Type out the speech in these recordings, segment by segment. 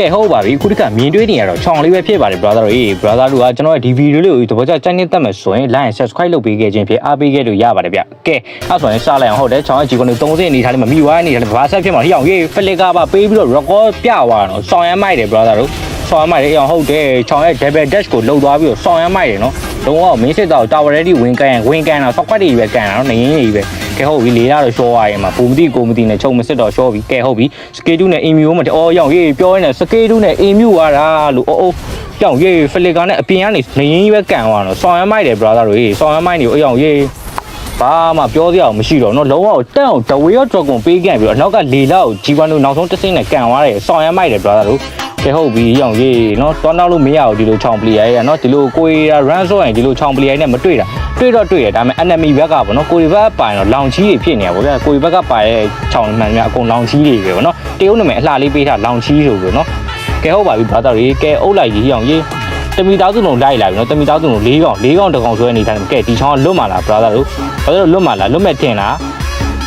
ကဲဟုတ်ပါပြီခုတစ်ခါမြင်တွေ့နေရတော့ချောင်းလေးပဲဖြစ်ပါတယ် brother တို့အေး brother တို့ကကျွန်တော်ရဲ့ဒီဗီဒီယိုလေးကိုသဘောကျကြိုက်နေတတ်မယ်ဆိုရင် like subscribe လုပ်ပေးခဲ့ခြင်းဖြစ်အားပေးခဲ့လို့ရပါတယ်ဗျကဲအဲ့ဆိုရင်စလိုက်အောင်ဟုတ်တယ်ချောင်းရဲ့ဂျီကွန်တို့30အနေထားလေးမှာမိဝိုင်းအနေထားလေးဘာဆက်ဖြစ်မှာဟိအောင်ရေးဖလစ်ကာပါပေးပြီးတော့ record ပြသွားတော့ဆောင်းရမ်းမိုက်တယ် brother တို့ဆောင်းရမ်းမိုက်တယ်အောင်ဟုတ်တယ်ချောင်းရဲ့ double dash ကိုလှုပ်သွားပြီးတော့ဆောင်းရမ်းမိုက်တယ်နော်လုံးဝမင်းစစ်တော့ tower ready ဝင်ကန်ဝင်ကန်တော့ socket တွေပဲကန်တာနော်နေရင်းကြီးပဲ ကဲဟုတ်ပြီလေးလာတော့ show ရရင်မှာဘူမတိကိုမတိနဲ့ချုံမစစ်တော့ show ပြီကဲဟုတ်ပြီ skate နဲ့ emu မတအော်ရောက်ရေးပြောရင်းနဲ့ skate နဲ့ emu ွားတာလို့အိုးအိုးကြောင်ရေးဖလစ်ကာနဲ့အပြင်ကနေနေရင်းကြီးပဲကန်သွားတော့ဆောင်းရမ်းမိုက်တယ် brother တို့ရေးဆောင်းရမ်းမိုက်နေကိုအရောက်ရေးဘာမှပြောစရာမရှိတော့နော်လုံးဝတက်အောင်ဒဝေရော dragon ပေးကန်ပြီးတော့အနောက်ကလေလောက်ဂျီဝမ်တို့နောက်ဆုံးတစ်စင်းနဲ့ကန်သွားတယ်ဆောင်းရမ်းမိုက်တယ် brother တို့ကဲဟုတ်ပြီရောက်ရေးနော်တွားနောက်လို့မရဘူးဒီလိုချောင်းပလီယာရဲ့နော်ဒီလိုကိုရီးယား run ဆိုရင်ဒီလိုချောင်းပလီယာနဲ့မတွေ့တာ တွေ့တော့တွေ့ရဒါပေမဲ့ enemy ဘက်ကပေါ့နော်ကိုရီဘက်ပိုင်တော့လောင်ချီးတွေဖြစ်နေရပေါ့ဗျာကိုရီဘက်ကပိုင်တဲ့ခြောင်မှန်များအကုန်လောင်ချီးတွေပဲပေါ့နော်တေးဦးနာမည်အလှလေးပေးထားလောင်ချီးဆိုပြီးတော့နော်ကဲဟုတ်ပါပြီဘာသာရေးကဲအုပ်လိုက်ရေးအောင်ရေးတမီသားစုလုံးလိုက်လာပြီနော်တမီသားစုလုံး၄កောင်၄កောင်တကောင်ဆွဲနေတယ်ကဲဒီချောင်းလွတ်မှာလား brother တို့ဘာလို့လွတ်မှာလားလွတ်မဲ့တင်လား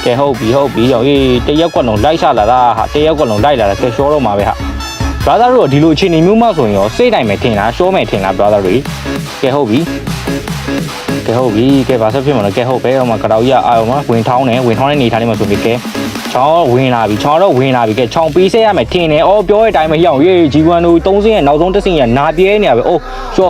ကဲဟုတ်ပြီဟုတ်ပြီရောအေးတရက်ကွက်လုံးလိုက်ချလာတာဟာတရက်ကွက်လုံးလိုက်လာတာကဲရှောတော့မှာပဲဟာ brother တို့ကဒီလိုအခြေအနေမျိုးမှဆိုရင်ရောစိတ်တိုင်းပဲတင်လားရှောမယ်တင်လား brother တို့ကဲဟုတ်ပြီ ဟုတ်ပြီကဲဘာဆက်ဖြစ်မလဲကဲဟုတ်ပဲဟိုမှာကတောက်ကြီးအာဟိုမှာဝင်ထောင်းတယ်ဝင်ထောင်းတဲ့နေထားလေးမှာဆိုပြီးကဲချောင်းဝင်လာပြီချောင်းတော့ဝင်လာပြီကဲချောင်းပေးဆက်ရမယ်ထင်တယ်အော်ပြောတဲ့အတိုင်းပဲဟိအောင်ရေးဂျီဝန်တို့၃စင်းရဲ့နောက်ဆုံးတစ်စင်းရဲ့နာပြဲနေရပဲအိုးရှော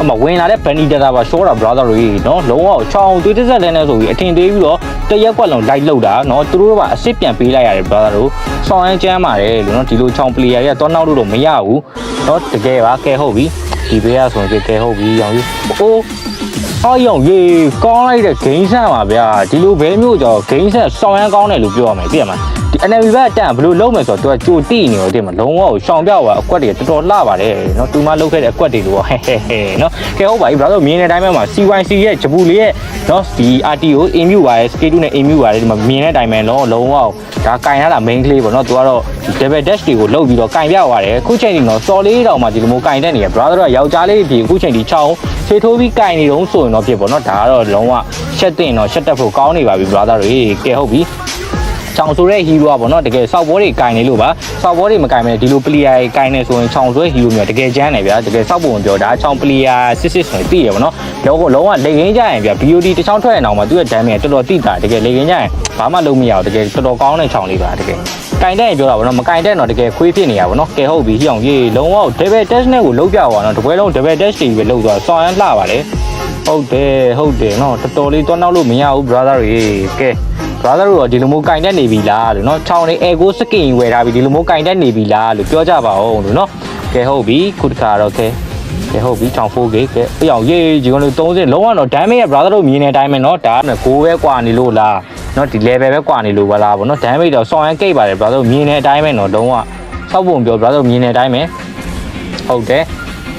အမဝင်လာတဲ့ဘန်နီဒတာပါရှောတာ brother တွေနော်လုံးဝချောင်းတွေးတက်ဆက်တဲ့နဲ့ဆိုပြီးအထင်သေးပြီးတော့တရက်ကွက်လုံးလိုက်လောက်တာနော်သူတို့ကအစ်စ်ပြန်ပေးလိုက်ရတယ် brother တို့ဆောင်းရမ်းကျမ်းပါတယ်လို့နော်ဒီလိုချောင်း player တွေကတော့နောက်လို့တော့မရဘူးနော်တကယ်ပါကဲဟုတ်ပြီဒီဘေးကဆိုရင်ကဲဟုတ်ပြီရောင်ကြီးအိုး အော်ရောင်ရေကောင်းလိုက်တဲ့ဂိမ်းဆန်ပါဗျာဒီလိုဘဲမျိုးကြောဂိမ်းဆန်ဆောင်းရမ်းကောင်းတယ်လို့ပြောရမယ်သိရမလား ဒီ enemy ဘက်တန်ဘယ်လိုလုပ်မယ်ဆိုတော့သူကကြိုတိနေတော့သိမှာလုံးဝရှောင်ပြောက်သွားအကွက်တွေတော်တော်လှပါတယ်နော်သူမလုပ်ခဲ့တဲ့အကွက်တွေလို့ဟဲဟဲဟဲနော်ကဲဟုတ်ပါပြီ brother မြင်တဲ့အတိုင်းပဲမှာ CYC ရဲ့ဂျပူလေးရဲ့နော်ဒီ RTO immune ပါရဲ့ skate နဲ့ immune ပါတယ်ဒီမှာမြင်တဲ့အတိုင်းပဲလုံးလုံးဝဒါကင်ရတာ main ကလေးပေါ့နော်သူကတော့ double dash တွေကိုလုတ်ပြီးတော့ကင်ပြသွားတယ်အခုချိန်ဒီတော့ store လေးတောင်မှဒီလိုမျိုးကင်တက်နေရ brother တို့ကယောက်ျားလေးဒီအခုချိန်ဒီချောင်းခြေထိုးပြီးကင်နေတော့ဆိုရင်တော့ဖြစ်ပေါ့နော်ဒါကတော့လုံးဝရှက်တင်တော့ရှက်တက်ဖို့ကောင်းနေပါပြီ brother တွေကဲဟုတ်ပြီ ချောင်ဆိုတဲ့ဟီးရိုးอ่ะဗောနော်တကယ်စောက်ဘောတွေကင်နေလို့ပါစောက်ဘောတွေမကင်မဲ့ဒီလိုပလီယာတွေကင်နေဆိုရင်ချောင်ဆိုတဲ့ဟီးရိုးမျိုးတကယ်ကျန်းတယ်ဗျာတကယ်စောက်ပုံပြောဒါချောင်ပလီယာစစ်စစ်ဆိုရင်သိရဗောနော်လုံးဝလုံးဝလေကင်းကြရင်ဗျာ BOD တစ်ချောင်းထွက်ရင်တော့မှသူ့ရဲ့ဒမ်းမြေတော်တော်တိတာတကယ်လေကင်းကြရင်ဘာမှလုံးမရဘူးတကယ်တော်တော်ကောင်းတဲ့ချောင်လေးပါတကယ်ကင်တဲ့ရင်ပြောတာဗောနော်မကင်တဲ့တော့တကယ်ခွေးဖြစ်နေရဗောနော်ကဲဟုတ်ပြီဟိအောင်ရေးလုံးဝ double dash နဲ့ကိုလုံးပြသွားတော့တပွဲလုံး double dash တွေပဲလုံးသွားဆောင်းရမ်းလှပါလေ ဟုတ်တယ်ဟုတ်တယ်နော်တော်တော်လေးတွန်းနောက်လို့မရဘူး brother တွေကဲ brother တို့ကဒီလိုမျိုးကင်တက်နေပြီလားလို့เนาะချောင်းလေး ego skin ဝယ်ထားပြီဒီလိုမျိုးကင်တက်နေပြီလားလို့ပြောကြပါဦးလို့เนาะကဲဟုတ်ပြီခုတစ်ခါတော့ကဲကဲဟုတ်ပြီချောင်း 4K ကဲအယောင်ရေးဒီကောင်လေး30လုံးဝတော့ damage ရဲ့ brother တို့မြင်တဲ့အတိုင်းပဲเนาะဒါကကိုပဲကွာနေလို့လားเนาะဒီ level ပဲကွာနေလို့ပါလားဗောเนาะ damage တော့ဆောင်းရမ်းကိတ်ပါတယ် brother တို့မြင်တဲ့အတိုင်းပဲเนาะလုံးဝစောက်ပုံပြော brother တို့မြင်တဲ့အတိုင်းပဲဟုတ်တယ်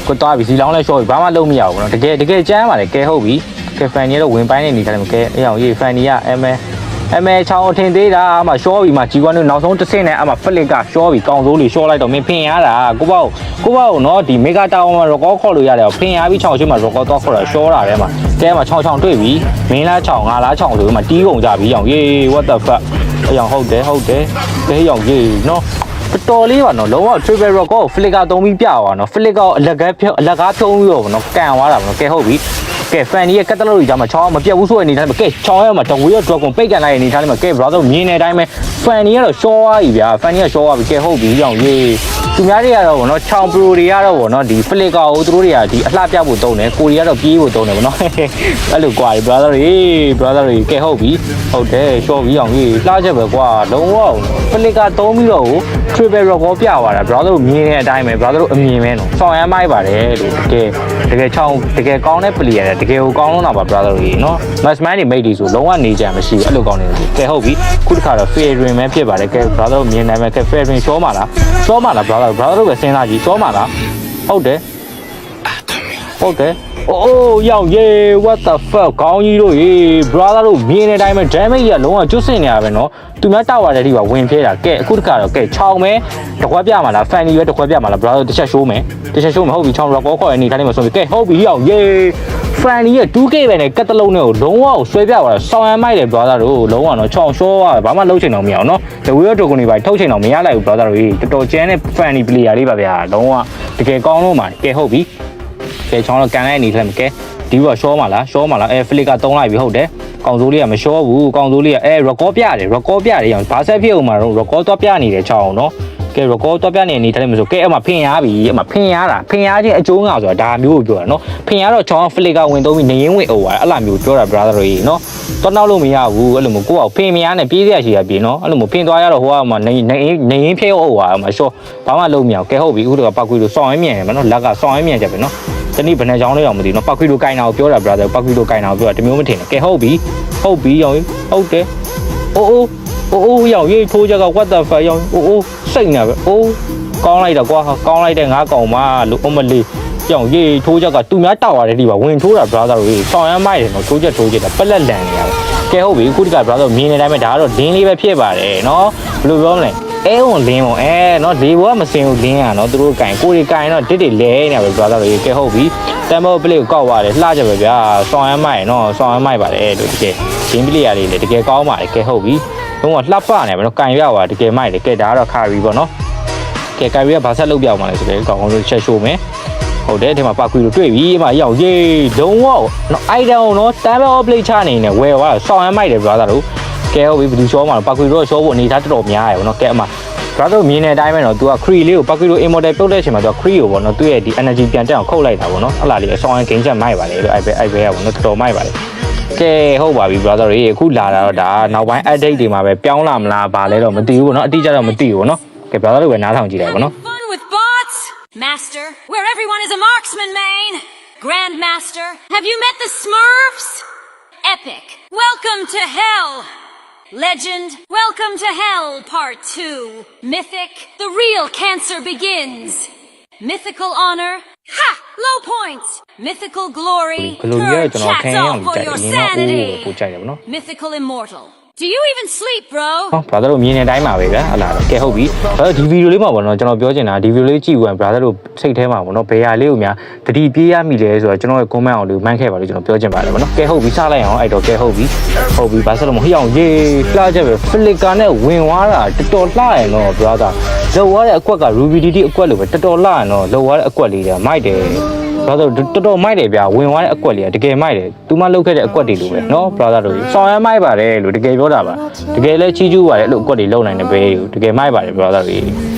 ကိုသွားပြီဇီလောင်းလဲလျှော့ပြီဘာမှလုပ်မရဘူးနော်တကယ်တကယ်ကြမ်းပါလေကဲဟုတ်ပြီကဲဖန်ကြီးတော့ဝင်ပိုင်းနေနေကြတယ်မကဲအေးအောင်ရေးဖန်ကြီးက ML ML ချောင်းအထင်သေးတာအမှရှော့ပြီမှဂျီကွန်တို့နောက်ဆုံးတစ်ဆင့်နဲ့အမှဖလစ်ကရှော့ပြီကောင်စိုးလေးရှော့လိုက်တော့မင်းဖင်ရတာကိုပေါ့ကိုပေါ့နော်ဒီမေဂါတာဝါမှာ record ခေါ်လို့ရတယ်ဖင်ရပြီးချောင်းချင်းမှာ record တော့ခေါ်တာရှော့တာပဲမှာကဲမှာချောင်းချောင်းတွေ့ပြီမင်းလားချောင်းငါလားချောင်းဆိုပြီးမှတီးကုန်ကြပြီအောင်ရေး what the fuck အေးအောင်ဟုတ်တယ်ဟုတ်တယ်ကဲအောင်ရေးနော် တော်လေးပါနော်လုံးဝ triple rock ကို flicker သုံးပြီးပြသွားနော် flicker ကိုအလက်ကားဖြုံးအလက်ကားဖြုံးပြီးတော့နော်ကန်သွားတာနော်ကဲဟုတ်ပြီ ကဲ fan ကြီးရဲ့ကက်တလော်ကြီးကြားမှာချောင်းမပြတ်ဘူးဆိုတဲ့အနေထားမှာကဲချောင်းရဲမှာတဝေးရော dragon ပိတ်ကန်လိုက်တဲ့အနေထားလေးမှာကဲ brother မြင်တဲ့အတိုင်းပဲ fan ကြီးကတော့ရှော့သွားပြီဗျာ fan ကြီးကရှော့သွားပြီကဲဟုတ်ပြီကြောင်ရေးသူများတွေကတော့ဗောနော်ချောင်း pro တွေကတော့ဗောနော်ဒီ flicker ကိုသူတို့တွေကဒီအလှပြဖို့တုံးတယ်ကိုရီကတော့ပြေးဖို့တုံးတယ်ဗောနော်အဲ့လိုကွာ brother တွေ brother တွေကဲဟုတ်ပြီဟုတ်တယ်ရှော့ပြီအောင်ကြီးလှချက်ပဲကွာလုံးဝ flicker သုံးပြီးတော့ triple record ပြသွားတာ brother တို့မြင်တဲ့အတိုင်းပဲ brother တို့အမြင်ပဲနော်ဆောင်းရမ်းမိုက်ပါတယ်လို့တကယ်တကယ်ချောင်းတကယ်ကောင်းတဲ့ player တကယ်ကိုကောင်းလုံးတာပါ brother တို့ကြီးနော် match man တွေ mate တွေဆိုလုံးဝနေကြမရှိဘူးအဲ့လိုကောင်းနေတယ်ကဲဟုတ်ပြီခုတစ်ခါတော့ fair ring ပဲဖြစ်ပါတယ်ကဲ brother တို့မြင်နိုင်မယ်ကဲ fair ring ရှောမှာလားရှောမှာလား brother brother တို့ပဲစဉ်းစားကြည့်ရှောမှာလားဟုတ်တယ်ဟုတ်တယ် အိုးရောက်ရေ what the fuck ခေါင်းကြီးတို့ရေ brother တို့မြင်တဲ့အတိုင်းပဲ damage ကြီးကလုံးဝကျွတ်ဆင်နေရပဲနော်သူများတောက်ရတဲ့အထိပါဝင်ဖျဲတာကဲအခုတခါတော့ကဲချောင်းမဲတခွက်ပြမှာလား fanny ပဲတခွက်ပြမှာလား brother တစ်ချက်ရှိုးမယ်တစ်ချက်ရှိုးမယ်ဟုတ်ပြီချောင်း record ခေါ်ရနေခိုင်းနေမှာဆိုပြီးကဲဟုတ်ပြီရောက်ရေ fanny ရဲ့ 2k ပဲနဲ့ကတ်တလုံးနဲ့ကိုလုံးဝဆွဲပြသွားတာဆောင်းရမ်းမိုက်တယ် brother တို့လုံးဝနော်ချောင်းရှောရဘာမှလုံးချင်တော့မရအောင်နော် the wheel token တွေပါထုတ်ချင်တော့မရလိုက်ဘူး brother တို့တော်တော်ကျန်းတဲ့ fanny player လေးပါဗျာလုံးဝတကယ်ကောင်းလို့မှာကဲဟုတ်ပြီ ကဲချောင်းတော့ကန်လိုက်နေတယ်မကဲဒီကရှောမှာလားရှောမှာလားအဲဖလစ်ကတုံးလိုက်ပြီဟုတ်တယ်ကောင်စိုးလေးကမရှောဘူးကောင်စိုးလေးကအဲ record ပြတယ် record ပြတယ်ရောဘာဆက်ဖြစ်အောင်မှာတော့ record တော့ပြနေတယ်ချောင်းနော်ကဲ record တော့ပြနေနေတယ်မဆိုကဲအမဖင်ရပြီအမဖင်ရတာဖင်ရချင်းအကျိုးငါဆိုတာဒါမျိုးကိုပြောတာနော်ဖင်ရတော့ချောင်းဖလစ်ကဝင်သုံးပြီးနေရင်ဝင်အိုသွားတယ်အဲ့လိုမျိုးပြောတာ brother တွေနော်တော့နောက်လို့မရဘူးအဲ့လိုမျိုးကိုယ့်အောင်ဖင်မရနဲ့ပြေးရရှိရပြေနော်အဲ့လိုမျိုးဖင်သွားရတော့ဟိုကမှနေနေနေရင်ဖျဲအိုသွားမှာရှောဘာမှလုံးမရဘူးကဲဟုတ်ပြီအခုတော့ပောက်ခွေးလို့စောင်းရင်းမြန်ရမယ်နော်လက်ကစောင်းရင်းမြန်ကြပဲနော် တနေ့ဘယ်နှရောင်းလဲတော့မသိဘူးနော်ပါခွီလိုကင်တာကိုပြောတာ brother ပါခွီလိုကင်တာကိုပြောတာတမျိုးမထင်နဲ့ကဲဟုတ်ပြီဟုတ်ပြီရောင်းဟုတ်တယ်အိုးအိုးအိုးအိုးရောင်ရေးထိုးချက်က what the fuck ရောင်အိုးအိုးစိတ်နေပဲအိုးကောင်းလိုက်တော့ကွာကောင်းလိုက်တဲ့ငါကောင်မလို့အမလေးကြောင်ရေးထိုးချက်ကသူများတောက်ရတယ်ဒီပါဝင်ထိုးတာ brother တွေတောင်ရမ်းမိုက်တယ်နော်ထိုးချက်ထိုးချက်တာပက်လက်လန်နေရတယ်ကဲဟုတ်ပြီခုတက brother မြင်နေတိုင်းပဲဒါကတော့ဒင်းလေးပဲဖြစ်ပါတယ်နော်ဘယ်လိုပြောမလဲ အဲဝန်လင်းဝန်အဲနော်ဒီဘောကမစင်ဘူးလင်းอ่ะနော်သူတို့ကင်ကိုရီကင်တော့တစ်တစ်လဲနေပဲ brother တို့ရေကဲဟုတ်ပြီတမ်ဘောပလေးကိုကောက်သွားတယ်လှကြပဲဗျာဆောင်းရမ်းမိုက်နော်ဆောင်းရမ်းမိုက်ပါတယ်လို့တကယ်ဂျင်းပလေးရလေးလေတကယ်ကောင်းပါတယ်ကဲဟုတ်ပြီတော့ကလှပနေပဲနော်ကင်ရပါတကယ်မိုက်တယ်ကဲဒါကတော့ခါရီပေါ့နော်ကဲကင်ရီကဘာဆက်လုပ်ပြအောင်မလဲဆိုတော့ကောင်းကောင်းလို့ချက်ရှိုးမယ်ဟုတ်တယ်ဒီမှာပါကွီလိုတွေ့ပြီအမရောက်ရေးလုံးဝနော်အိုက်တန်နော်တမ်းပဲ off play ချနေနေဝယ်သွားဆောင်းရမ်းမိုက်တယ် brother တို့ ကဲဟုတ်ပြီဘယ်သူရှောမှာပါကွီတော့ရှောဖို့အနေထားတော်တော်များရယ်နော်ကဲအမ brother မြင်တဲ့အတိုင်းပဲနော် तू က cree လေးကိုပါကွီလို immortal ပြုတ်တဲ့အချိန်မှာ तू က cree ကိုပေါ့နော်သူ့ရဲ့ဒီ energy ပြန်တက်အောင်ခုတ်လိုက်တာပေါ့နော်အဲ့လာလေးဆောင်းရမ်း gain ချက်မိုက်ပါလေလို့အဲ့ပဲအဲ့ပဲရပေါ့နော်တော်တော်မိုက်ပါလေကဲဟုတ်ပါပြီ brother တွေအခုလာတာတော့ဒါနောက်ပိုင်း update တွေမှာပဲပြောင်းလာမလားဗာလဲတော့မသိဘူးပေါ့နော်အတိအကျတော့မသိဘူးပေါ့နော်ကဲ brother တွေပဲနားထောင်ကြည့်လိုက်ပေါ့နော် Fun with bots? Master, where everyone is a marksman main? Grandmaster, have you met the Smurfs? Epic, welcome to hell! Legend, welcome to hell, part two. Mythic, the real cancer begins. Mythical honor, ha! Low points. Mythical glory, ဘယ်လိုကြီးရ turn ကျွန်တော်ခံ chats ရအောင် off for ကြိုက် your တယ်နင်းတော့အိုး sanity. ကိုကြိုက်တယ်ဗောနော် Mythical immortal. Do you even sleep, bro? ဟော brother တို့မြင်တဲ့အတိုင်းပါပဲဗျာဟလာတော့ကဲဟုတ်ပြီအဲ့တော့ဒီဗီဒီယိုလေးမှာပေါ့နော်ကျွန်တော်ပြောချင်တာဒီဗီဒီယိုလေးကြည့်ဝင် brother တို့စိတ်ထဲမှာပေါ့နော်ဘယ်ဟာလေးကိုများတတိပြေးရမိလဲဆိုတော့ကျွန်တော်ရဲ့ comment အောင်လေးမှန်းခဲ့ပါလို့ကျွန်တော်ပြောချင်ပါတယ်ပေါ့နော်ကဲဟုတ်ပြီစလိုက်အောင်အဲ့တော့ကဲဟုတ်ပြီဟုတ်ပြီဘာဆက်လို့မဟိအောင်ရေးလှကြပဲ flicker နဲ့ဝင်သွားတာတော်တော်လှရယ်နော် brother လောက်သွားတဲ့အကွက်က ruby dd အကွက်လိုပဲတော်တော်လှရနော်လောက်သွားတဲ့အကွက်လေးကမိုက်တယ် ဘာလို့တော်တော်မိုက်တယ်ဗျာဝင်သွားတဲ့အကွက်လေးကတကယ်မိုက်တယ်သူမလုတ်ခဲ့တဲ့အကွက်တွေလိုပဲနော်ဘရာသာတို့ဆောင်ရမ်းမိုက်ပါတယ်လို့တကယ်ပြောတာပါတကယ်လဲချီးကျူးပါတယ်အဲ့လိုအကွက်တွေလုံနိုင်တဲ့ဘဲကိုတကယ်မိုက်ပါတယ်ဘရာသာတို့